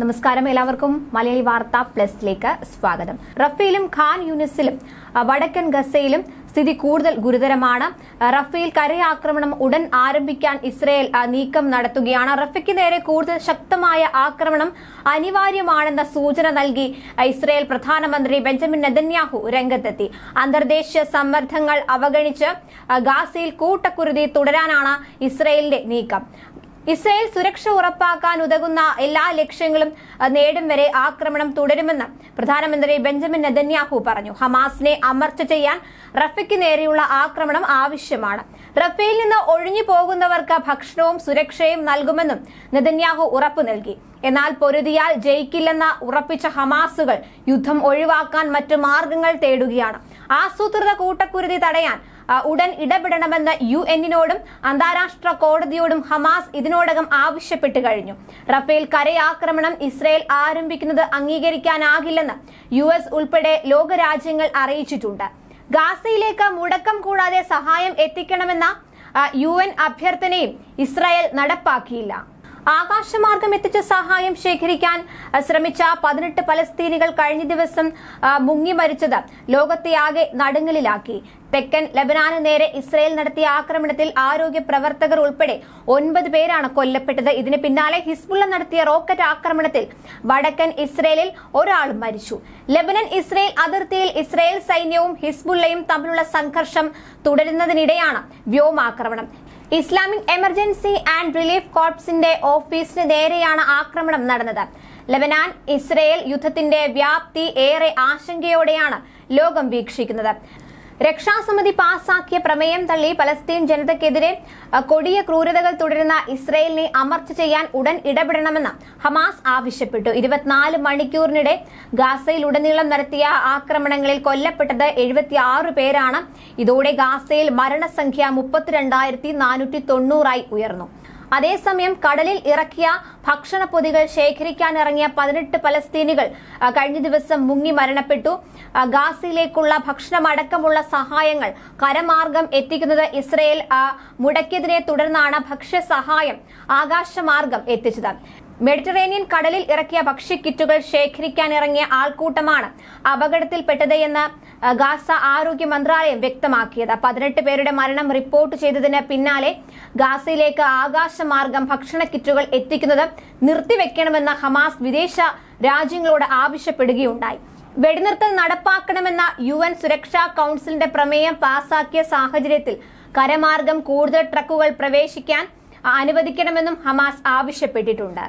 നമസ്കാരം എല്ലാവർക്കും മലയാളി വാർത്ത പ്ലസിലേക്ക് സ്വാഗതം. റഫേലും ഖാൻ യൂണിസിലും വടക്കൻ ഗസയിലും സ്ഥിതി കൂടുതൽ ഗുരുതരമാണ്. റഫേൽ കരയാക്രമണം ഉടൻ ആരംഭിക്കാൻ ഇസ്രയേൽ നീക്കം നടത്തുകയാണ്. റഫയ്ക്ക് നേരെ കൂടുതൽ ശക്തമായ ആക്രമണം അനിവാര്യമാണെന്ന സൂചന നൽകി ഇസ്രയേൽ പ്രധാനമന്ത്രി ബെഞ്ചമിൻ നെതന്യാഹു രംഗത്തെത്തി. അന്തർദേശീയ സമ്മർദ്ദങ്ങൾ അവഗണിച്ച് ഗാസയിൽ കൂട്ടക്കുരുതി തുടരാനാണ് ഇസ്രയേലിന്റെ നീക്കം. ഇസ്രായേൽ സുരക്ഷ ഉറപ്പാക്കാൻ ഉതകുന്ന എല്ലാ ലക്ഷ്യങ്ങളും നേടും വരെ ആക്രമണം തുടരുമെന്ന് പ്രധാനമന്ത്രി ബെഞ്ചമിൻ നെതന്യാഹു പറഞ്ഞു. ഹമാസിനെ അമർച്ച ചെയ്യാൻ റഫയ്ക്ക് നേരെയുള്ള ആക്രമണം ആവശ്യമാണ്. റഫേൽ നിന്ന് ഒഴിഞ്ഞു പോകുന്നവർക്ക് ഭക്ഷണവും സുരക്ഷയും നൽകുമെന്നും നെതന്യാഹു ഉറപ്പു നൽകി. എന്നാൽ പൊരുതിയാൽ ജയിക്കില്ലെന്ന ഉറപ്പിച്ച ഹമാസുകൾ യുദ്ധം ഒഴിവാക്കാൻ മറ്റു മാർഗങ്ങൾ തേടുകയാണ്. ആസൂത്രിത കൂട്ടക്കുരുതി തടയാൻ ഉടൻ ഇടപെടണമെന്ന് യു എന്നിനോടും അന്താരാഷ്ട്ര കോടതിയോടും ഹമാസ് ഇതിനോടകം ആവശ്യപ്പെട്ടു കഴിഞ്ഞു. റഫേൽ കരയാക്രമണം ഇസ്രയേൽ ആരംഭിക്കുന്നത് അംഗീകരിക്കാനാകില്ലെന്ന് യു എസ് ഉൾപ്പെടെ ലോകരാജ്യങ്ങൾ അറിയിച്ചിട്ടുണ്ട്. ഗാസയിലേക്ക് മുടക്കം കൂടാതെ സഹായം എത്തിക്കണമെന്ന യു എൻ അഭ്യർത്ഥനയും ഇസ്രായേൽ നടപ്പാക്കിയില്ല. ആകാശമാർഗം എത്തിച്ച സഹായം ശേഖരിക്കാൻ ശ്രമിച്ച പതിനെട്ട് പലസ്തീനികൾ കഴിഞ്ഞ ദിവസം മുങ്ങി മരിച്ചത് ലോകത്തെ ആകെ നടുങ്ങലിലാക്കി. തെക്കൻ ലബനാന് നേരെ ഇസ്രയേൽ നടത്തിയ ആക്രമണത്തിൽ ആരോഗ്യ പ്രവർത്തകർ ഉൾപ്പെടെ ഒൻപത് പേരാണ് കൊല്ലപ്പെട്ടത്. ഇതിന് പിന്നാലെ ഹിസ്ബുള്ള നടത്തിയ റോക്കറ്റ് ആക്രമണത്തിൽ വടക്കൻ ഇസ്രയേലിൽ ഒരാളും മരിച്ചു. ലബനൻ ഇസ്രയേൽ അതിർത്തിയിൽ ഇസ്രയേൽ സൈന്യവും ഹിസ്ബുള്ളയും തമ്മിലുള്ള സംഘർഷം തുടരുന്നതിനിടെയാണ് വ്യോമാക്രമണം. ഇസ്ലാമിക് എമർജൻസി ആൻഡ് റിലീഫ് കോർപ്സിന്റെ ഓഫീസിന് നേരെയാണ് ആക്രമണം നടന്നത്. ലബനാൻ ഇസ്രയേൽ യുദ്ധത്തിന്റെ വ്യാപ്തി ഏറെ ആശങ്കയോടെയാണ് ലോകം വീക്ഷിക്കുന്നത്. രക്ഷാസമിതി പാസാക്കിയ പ്രമേയം തള്ളി പലസ്തീൻ ജനതയ്ക്കെതിരെ കൊടിയ ക്രൂരതകൾ തുടരുന്ന ഇസ്രയേലിനെ അമർച്ച ചെയ്യാൻ ഉടൻ ഇടപെടണമെന്ന് ഹമാസ് ആവശ്യപ്പെട്ടു. ഇരുപത്തിനാല് മണിക്കൂറിനിടെ ഗാസയിൽ ഉടനീളം നടത്തിയ ആക്രമണങ്ങളിൽ കൊല്ലപ്പെട്ടത് എഴുപത്തിയാറ് പേരാണ്. ഇതോടെ ഗാസയിൽ മരണസംഖ്യ മുപ്പത്തിരണ്ടായിരത്തി നാനൂറ്റി തൊണ്ണൂറായി ഉയർന്നു. അതേസമയം കടലിൽ ഇറക്കിയ ഭക്ഷണപ്പൊതികൾ ശേഖരിക്കാനിറങ്ങിയ പതിനെട്ട് പലസ്തീനികൾ കഴിഞ്ഞ ദിവസം മുങ്ങി മരണപ്പെട്ടു. ഗാസയിലേക്കുള്ള ഭക്ഷണമടക്കമുള്ള സഹായങ്ങൾ കരമാർഗം എത്തിക്കുന്നത് ഇസ്രയേൽ മുടക്കിയതിനെ തുടർന്നാണ് ഭക്ഷ്യസഹായം ആകാശമാർഗം എത്തിച്ചത്. മെഡിറ്ററേനിയൻ കടലിൽ ഇറക്കിയ ഭക്ഷ്യക്കിറ്റുകൾ ശേഖരിക്കാനിറങ്ങിയ ആൾക്കൂട്ടമാണ് അപകടത്തിൽപ്പെട്ടത് എന്ന് ഗാസ ആരോഗ്യ മന്ത്രാലയം വ്യക്തമാക്കിയത്. പതിനെട്ട് പേരുടെ മരണം റിപ്പോർട്ട് ചെയ്തതിന് പിന്നാലെ ഗാസയിലേക്ക് ആകാശമാർഗം ഭക്ഷണ കിറ്റുകൾ എത്തിക്കുന്നത് നിർത്തിവെക്കണമെന്ന ഹമാസ് വിദേശ രാജ്യങ്ങളോട് ആവശ്യപ്പെടുകയുണ്ടായി. വെടിനിർത്തൽ നടപ്പാക്കണമെന്ന യു എൻ സുരക്ഷാ കൗൺസിലിന്റെ പ്രമേയം പാസാക്കിയ സാഹചര്യത്തിൽ കരമാർഗം കൂടുതൽ ട്രക്കുകൾ പ്രവേശിക്കാൻ അനുവദിക്കണമെന്നും ഹമാസ് ആവശ്യപ്പെട്ടിട്ടുണ്ട്.